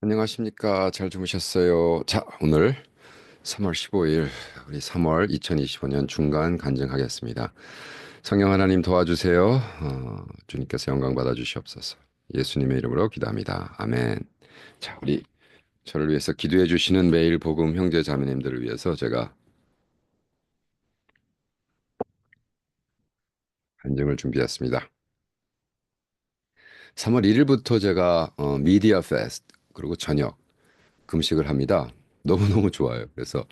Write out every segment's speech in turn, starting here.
안녕하십니까. 잘 주무셨어요. 자, 오늘 3월 15일, 우리 3월 2025년 중간 간증하겠습니다. 성령 하나님 도와주세요. 어, 주님께서 영광 받아 주시옵소서. 예수님의 이름으로 기도합니다. 아멘. 자, 우리 저를 위해서 기도해 주시는 매일 복음 형제 자매님들을 위해서 제가 간증을 준비했습니다. 3월 1일부터 제가 어, 미디어 페스트 그리고 저녁 금식을 합니다. 너무너무 좋아요. 그래서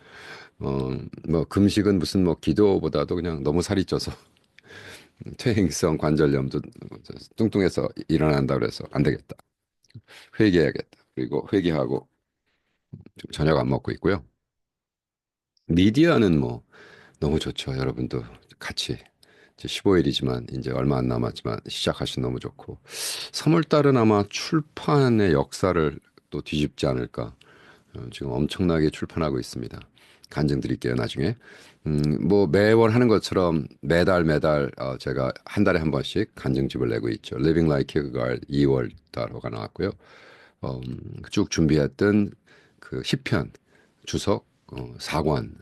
어, 뭐 금식은 무슨 뭐 기도보다도 그냥 너무 살이 쪄서 퇴행성 관절염도 뚱뚱해서 일어난다 그래서 안 되겠다. 회개해야겠다. 그리고 회개하고 좀 저녁 안 먹고 있고요. 미디어는 뭐 너무 좋죠. 여러분도 같이 이제 15일이지만 이제 얼마 안 남았지만 시작하시 너무 좋고 3월 달은 아마 출판의 역사를 또 뒤집지 않을까. 어, 지금 엄청나게 출판하고 있습니다. 간증 드릴게요, 나중에. 음, 뭐 매월 하는 것처럼 매달 매달 어, 제가 한 달에 한 번씩 간증집을 내고 있죠. Living Like Kierkegaard 2월 달호가 나왔고요. 어, 음, 쭉 준비했던 그 10편 주석 어, 4권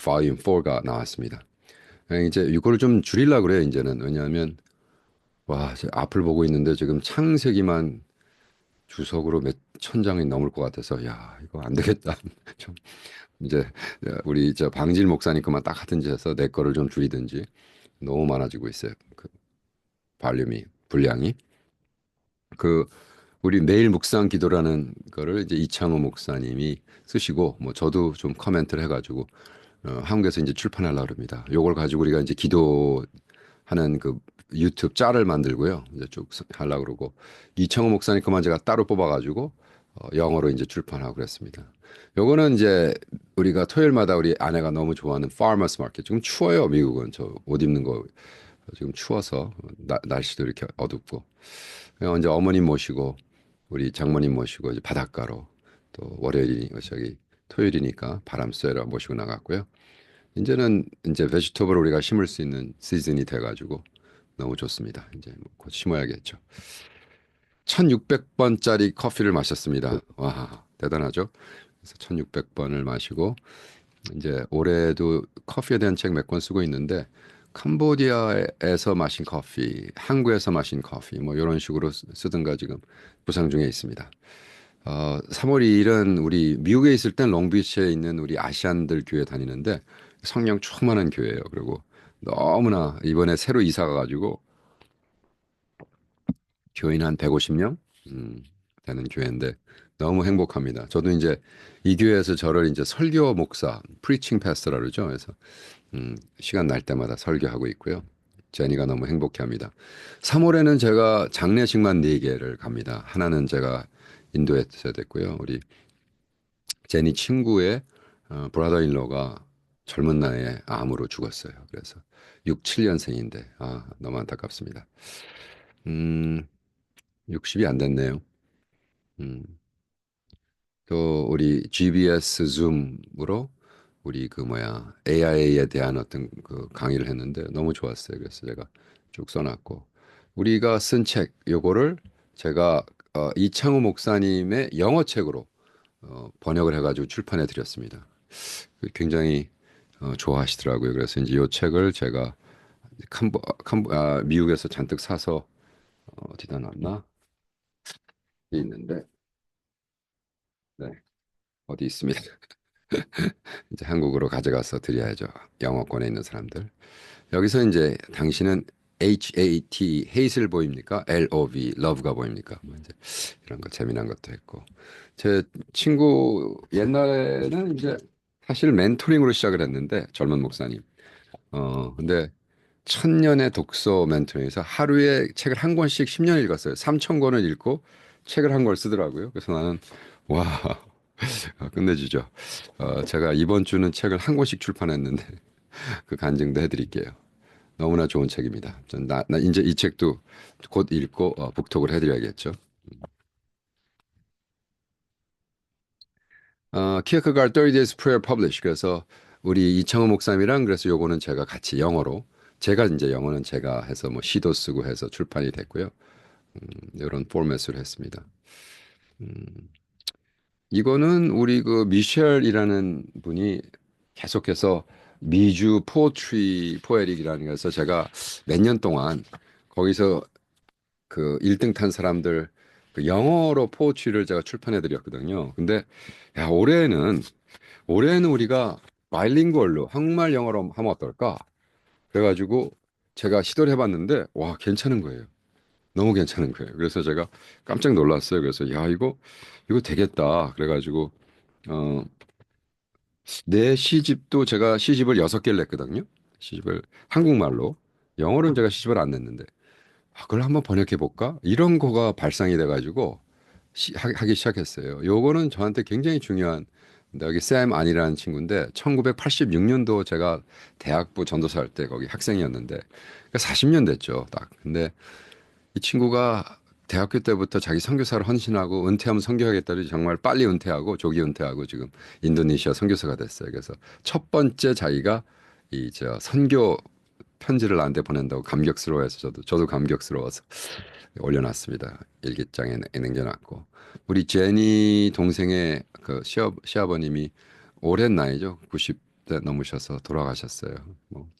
Volume 4가 나왔습니다. 예, 이제 이거를 좀 줄이려고 그래요, 이제는. 왜냐하면 와, 앞을 보고 있는데 지금 창세기만 주석으로 몇 천 장이 넘을 것 같아서 야, 이거 안 되겠다. 좀 이제 우리 저 방질 목사님 그만 딱 하든지 해서 내 거를 좀 줄이든지 너무 많아지고 있어요. 그 발륨이 분량이 그 우리 매일 묵상 기도라는 거를 이제 이창호 목사님이 쓰시고 뭐 저도 좀 코멘트를 해가지고 어, 한국에서 이제 출판하려고 합니다. 요걸 가지고 우리가 이제 기도 하는 그 유튜브 짤을 만들고요. 이제 쭉 하려고 그러고 이창호 목사님 그만 제가 따로 뽑아가지고 어, 영어로 이제 출판하고 그랬습니다. 요거는 이제 우리가 토요일마다 우리 아내가 너무 좋아하는 farmers. 지금 추워요, 미국은. 저 옷 입는 거 지금 추워서 나, 날씨도 이렇게 어둡고. 언제 어머님 모시고 우리 장모님 모시고 이제 바닷가로 또 월요일이 저기 토요일이니까 바람 쐬러 모시고 나갔고요. 이제는 이제 베지터블 우리가 심을 수 있는 시즌이 돼가지고 너무 좋습니다. 이제 곧 심어야겠죠. 1600번짜리 커피를 마셨습니다. 와, 대단하죠? 그래서 1600번을 마시고 이제 올해도 커피에 대한 책 몇 권 쓰고 있는데 캄보디아에서 마신 커피, 한국에서 마신 커피 뭐 이런 식으로 쓰든가 지금 부상 중에 있습니다. 어, 3월 2일은 우리 미국에 있을 땐 롱비치에 있는 우리 아시안들 교회 다니는데 성령 충만한 교회예요. 그리고 너무나 이번에 새로 이사 가가지고 교인 한 150명 음, 되는 교회인데 너무 행복합니다. 저도 이제 이 교회에서 저를 이제 설교 목사, 프리칭 패스터라 그러죠. 그래서 음, 시간 날 때마다 설교하고 있고요. 제니가 너무 행복해합니다. 3월에는 제가 장례식만 4개를 갑니다. 하나는 제가 인도에서 됐고요. 우리 제니 친구의 어, 브라더 인로가 젊은 나이에 암으로 죽었어요. 그래서 6, 7년생인데 아, 너무 안타깝습니다. 음, 60이 안 됐네요. 음. 또 우리 GBS 줌으로 우리 그 뭐야 AI에 대한 어떤 그 강의를 했는데 너무 좋았어요. 그래서 제가 쭉 써놨고 우리가 쓴 책 요거를 제가 어, 이창우 목사님의 영어 책으로 어, 번역을 해가지고 출판해 드렸습니다. 굉장히 어, 좋아하시더라고요. 그래서 이제 이 책을 제가 캄보, 캄보, 아, 미국에서 잔뜩 사서 어, 어디다 놨나? 있는데, 네, 어디 있습니다. 이제 한국으로 가져가서 드려야죠. 영어권에 있는 사람들. 여기서 이제 당신은 H-A-T, 헤이슬 보입니까? L-O-V, 러브가 보입니까? 뭐 이제 이런 거 재미난 것도 했고. 제 친구 옛날에는 이제 사실 멘토링으로 시작을 했는데 젊은 목사님. 어, 근데 천년의 독서 멘토링에서 하루에 책을 한 권씩 10년 읽었어요. 3천 권을 읽고 책을 한 권 쓰더라고요. 그래서 나는 와 끝내주죠. 어, 제가 이번 주는 책을 한 권씩 출판했는데 그 간증도 해드릴게요. 너무나 좋은 책입니다. 전 나, 나 이제 이 책도 곧 읽고 어, 북톡을 해드려야겠죠. 어, 키어크가드 30 Days Prayer Publish 그래서 우리 이창호 목사님이랑 그래서 요거는 제가 같이 영어로 제가 이제 영어는 제가 해서 뭐 시도 쓰고 해서 출판이 됐고요. 음, 이런 포맷으로 했습니다. 음, 이거는 우리 그 미셸이라는 분이 계속해서 미주 포트리 포에릭이라는 것에서 제가 몇 년 동안 거기서 그 1등 탄 사람들 그 영어로 포트리를 제가 출판해 드렸거든요. 근데 야, 올해는 올해는 우리가 바이링구얼로 한국말 영어로 하면 어떨까? 그래가지고 제가 시도를 해봤는데 와 괜찮은 거예요. 너무 괜찮은 거예요. 그래서 제가 깜짝 놀랐어요. 그래서 야 이거 이거 되겠다. 그래가지고 어 내 시집도 제가 시집을 여섯 개를 냈거든요. 시집을 한국말로 영어로는 제가 시집을 안 냈는데 아, 그걸 한번 번역해 볼까? 이런 거가 발상이 돼가지고 시, 하, 하기 시작했어요. 요거는 저한테 굉장히 중요한 여기 샘 안이라는 친구인데 1986년도 제가 대학부 전도사 할 때 거기 학생이었는데 40년 됐죠, 딱. 근데 이 친구가 대학교 때부터 자기 선교사를 헌신하고 은퇴하면 선교하겠다고 정말 빨리 은퇴하고 조기 은퇴하고 지금 인도네시아 선교사가 됐어요. 그래서 첫 번째 자기가 이 저 선교 편지를 나한테 보낸다고 감격스러워해서 저도 저도 감격스러워서 올려놨습니다. 일기장에 남겨놨고 우리 제니 동생의 그 시아, 시아버님이 오랜 나이죠. 90대 넘으셔서 돌아가셨어요. 뭐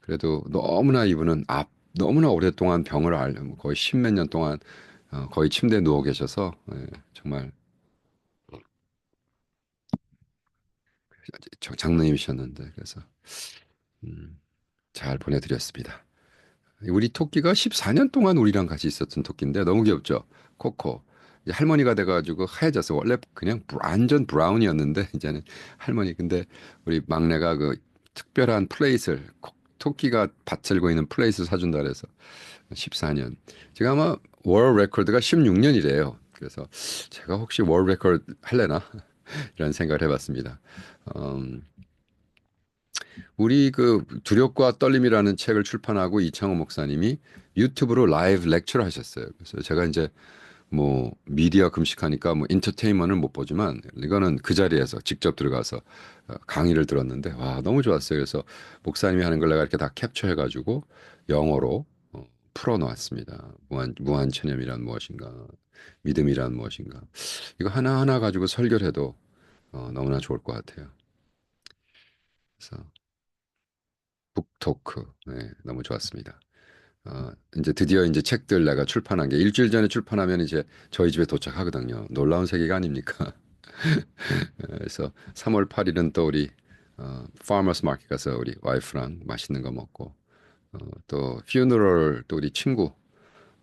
그래도 너무나 이분은 앞 너무나 오랫동안 병을 앓고 거의 십몇 년 동안 어, 거의 침대에 누워 계셔서 예, 정말 저- 장로님이셨는데 그래서 음, 잘 보내드렸습니다. 우리 토끼가 14년 동안 우리랑 같이 있었던 토끼인데 너무 귀엽죠? 코코. 할머니가 돼가지고 하얘져서 원래 그냥 브- 완전 브라운이었는데 이제는 할머니 근데 우리 막내가 그 특별한 플레이트를 코- 토끼가 받들고 있는 플레이트를 사준다 그래서 14년. 지금 아마 월 레코드가 16년이래요. 그래서 제가 혹시 월 레코드 할래나? 이런 생각을 해봤습니다. 음, 우리 그 두렵과 떨림이라는 책을 출판하고 이창호 목사님이 유튜브로 라이브 렉처를 하셨어요. 그래서 제가 이제 뭐 미디어 금식하니까 뭐 인터테인먼트를 못 보지만 이거는 그 자리에서 직접 들어가서 어, 강의를 들었는데 와 너무 좋았어요. 그래서 목사님이 하는 걸 내가 이렇게 다 캡처해가지고 영어로 어, 풀어놓았습니다. 무한 무한 체념이란 무엇인가, 믿음이란 무엇인가. 이거 하나 하나 가지고 설교를 해도 어, 너무나 좋을 것 같아요. 그래서 북토크 네, 너무 좋았습니다. 어, 이제 드디어 이제 책들 내가 출판한 게 일주일 전에 출판하면 이제 저희 집에 도착하거든요. 놀라운 세계가 아닙니까? 그래서 3월 8일은 또 우리 어, 파머스 마켓 가서 우리 와이프랑 맛있는 거 먹고 어, 또 퓨너럴 또 우리 친구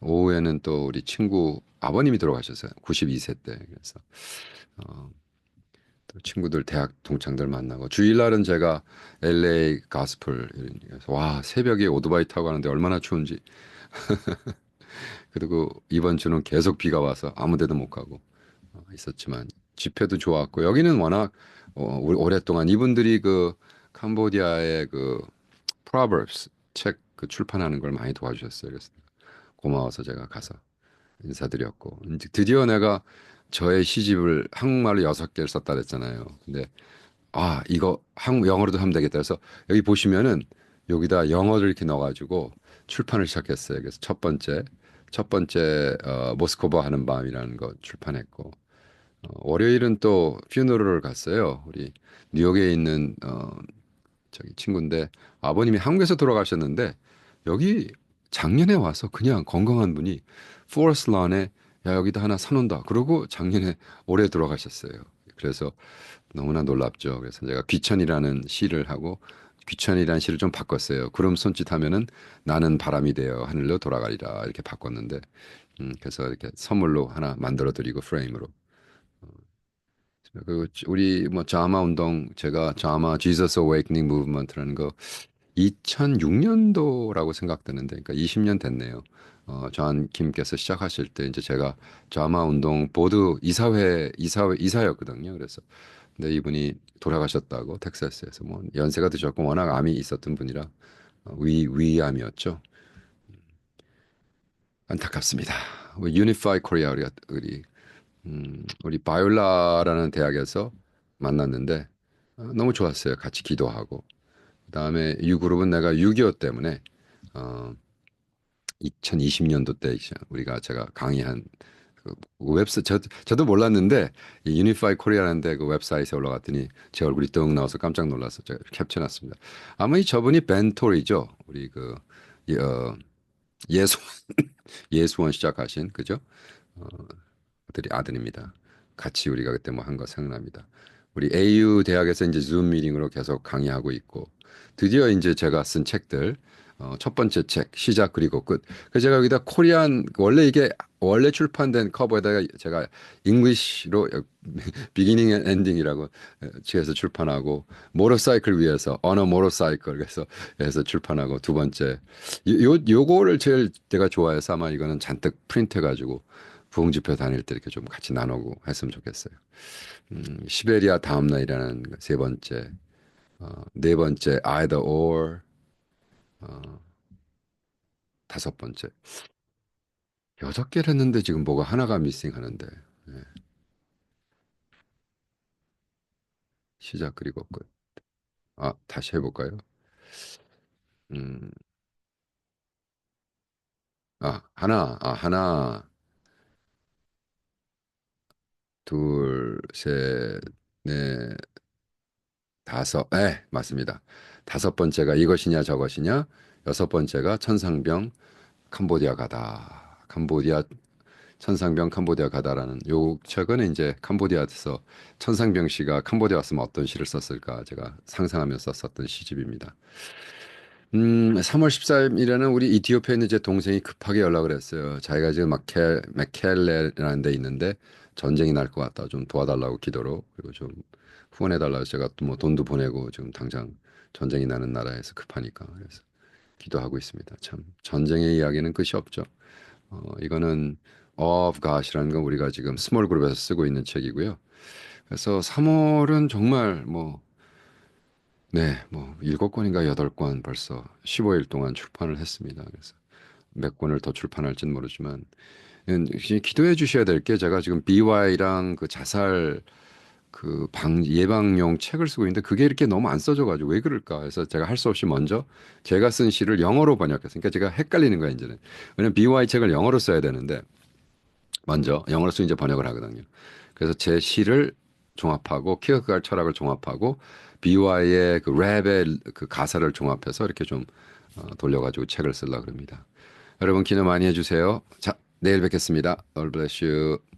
오후에는 또 우리 친구 아버님이 돌아가셨어요. 92세 때 그래서 어, 또 친구들 대학 동창들 만나고. 주일날은 제가 LA 그래서 와 새벽에 오토바이 타고 가는데 얼마나 추운지. 그리고 이번 주는 계속 비가 와서 아무 데도 못 가고 어, 있었지만 집회도 좋았고. 여기는 워낙 어, 오랫동안 이분들이 그 캄보디아의 그 Proverbs 책그 출판하는 걸 많이 도와주셨어요. 그래서 고마워서 제가 가서 인사드렸고. 이제 드디어 내가 저의 시집을 한국말로 여섯 개를 썼다 그랬잖아요. 근데 아 이거 한국 영어로도 하면 되겠다 해서 여기 보시면은 여기다 영어를 이렇게 넣어가지고 출판을 시작했어요. 그래서 첫 번째 첫 번째 어, 모스코바 하는 밤이라는 거 출판했고 어, 월요일은 또 퓨너럴을 갔어요. 우리 뉴욕에 있는 어, 저기 친구인데 아버님이 한국에서 돌아가셨는데 여기 작년에 와서 그냥 건강한 분이 포레스트 런에 야 여기다 하나 사놓는다. 그러고 작년에 올해 돌아가셨어요. 그래서 너무나 놀랍죠. 그래서 제가 귀천이라는 시를 하고 귀천이라는 시를 좀 바꿨어요. 구름 손짓 하면은 나는 바람이 되어 하늘로 돌아가리라 이렇게 바꿨는데 음, 그래서 이렇게 선물로 하나 만들어 드리고 프레임으로 그 우리 뭐 자마 운동 제가 자마 지저스 어웨이크닝 무브먼트라는 거 2006년도라고 생각되는데 그러니까 20년 됐네요. 어, 존 김께서 시작하실 때 이제 제가 자마 운동 보드 이사회 이사회 이사였거든요. 그래서 근데 이분이 돌아가셨다고 텍사스에서 뭐 연세가 드셨고 워낙 암이 있었던 분이라 어, 위 위암이었죠. 안타깝습니다. 우리 유니파이 코리아 우리가 우리 음, 우리 바이올라라는 대학에서 만났는데 어, 너무 좋았어요. 같이 기도하고. 그다음에 이 그룹은 내가 6.25 때문에 어, 2020년도 때 우리가 제가 강의한 그 웹사 저 저도 몰랐는데 이 유니파이 코리아라는데 그 웹사이트에 올라갔더니 제 얼굴이 뜬 나와서 깜짝 놀라서 제가 캡처해놨습니다. 아마 이 저분이 벤토리죠. 우리 그 예, 어, 예수원 예수원 시작하신 그죠? 어, 아들이 아들입니다. 같이 우리가 그때 뭐 한 거 생각납니다. 우리 AU 대학에서 이제 줌 미팅으로 계속 강의하고 있고 드디어 이제 제가 쓴 책들 어, 첫 번째 책 시작 그리고 끝. 그래서 제가 여기다 코리안 원래 이게 원래 출판된 커버에다가 제가 잉글리시로 비기닝 앤 엔딩이라고 지에서 출판하고 모터사이클 위해서 언어 모터사이클 그래서 해서 출판하고 두 번째 요 요거를 제일 내가 좋아해서 아마 이거는 잔뜩 프린트 해 가지고 부흥집회 다닐 때 이렇게 좀 같이 나누고 했으면 좋겠어요. 음, 시베리아 다음 날이라는 세 번째, 어, 네 번째 either or, 어, 다섯 번째 여섯 개를 했는데 지금 뭐가 하나가 미싱하는데 예. 시작 그리고 끝. 아 다시 해볼까요? 음, 아 하나, 아 하나, 둘, 셋, 넷, 다섯, 네, 맞습니다. 다섯 번째가 이것이냐 저것이냐, 여섯 번째가 천상병 캄보디아 가다. 캄보디아 천상병 캄보디아 가다라는 요 최근에 이제 캄보디아에서 천상병 씨가 캄보디아 왔으면 어떤 시를 썼을까 제가 상상하면서 썼던 시집입니다. 음, 3월 14일에는 우리 이티오피아에 있는 제 동생이 급하게 연락을 했어요. 자기가 지금 마켈, 메켈레라는 데 있는데 전쟁이 날 것 같다. 좀 도와달라고 기도로. 그리고 좀 후원해 달라고 제가 또 뭐 돈도 보내고 지금 당장 전쟁이 나는 나라에서 급하니까. 그래서 기도하고 있습니다. 참, 전쟁의 이야기는 끝이 없죠. 어, 이거는 of God이라는 건 우리가 지금 스몰 그룹에서 쓰고 있는 책이고요. 그래서 3월은 정말 뭐 네, 뭐 일곱 권인가 여덟 권 벌써 15일 동안 출판을 했습니다. 그래서 몇 권을 더 출판할지는 모르지만 음, 기도해 주셔야 될 게 제가 지금 BY랑 그 자살 그 방 예방용 책을 쓰고 있는데 그게 이렇게 너무 안 써져 가지고 왜 그럴까 해서 제가 할 수 없이 먼저 제가 쓴 시를 영어로 번역했으니까 제가 헷갈리는 거야 이제는 왜냐면 BY 책을 영어로 써야 되는데 먼저 영어로 쓰 이제 번역을 하거든요. 그래서 제 시를 종합하고 키어가르 철학을 종합하고 BY의 그 랩의 그 가사를 종합해서 이렇게 좀 어, 돌려가지고 책을 쓰려고 합니다. 여러분 기도 많이 해주세요. 자, 내일 뵙겠습니다. Bless you.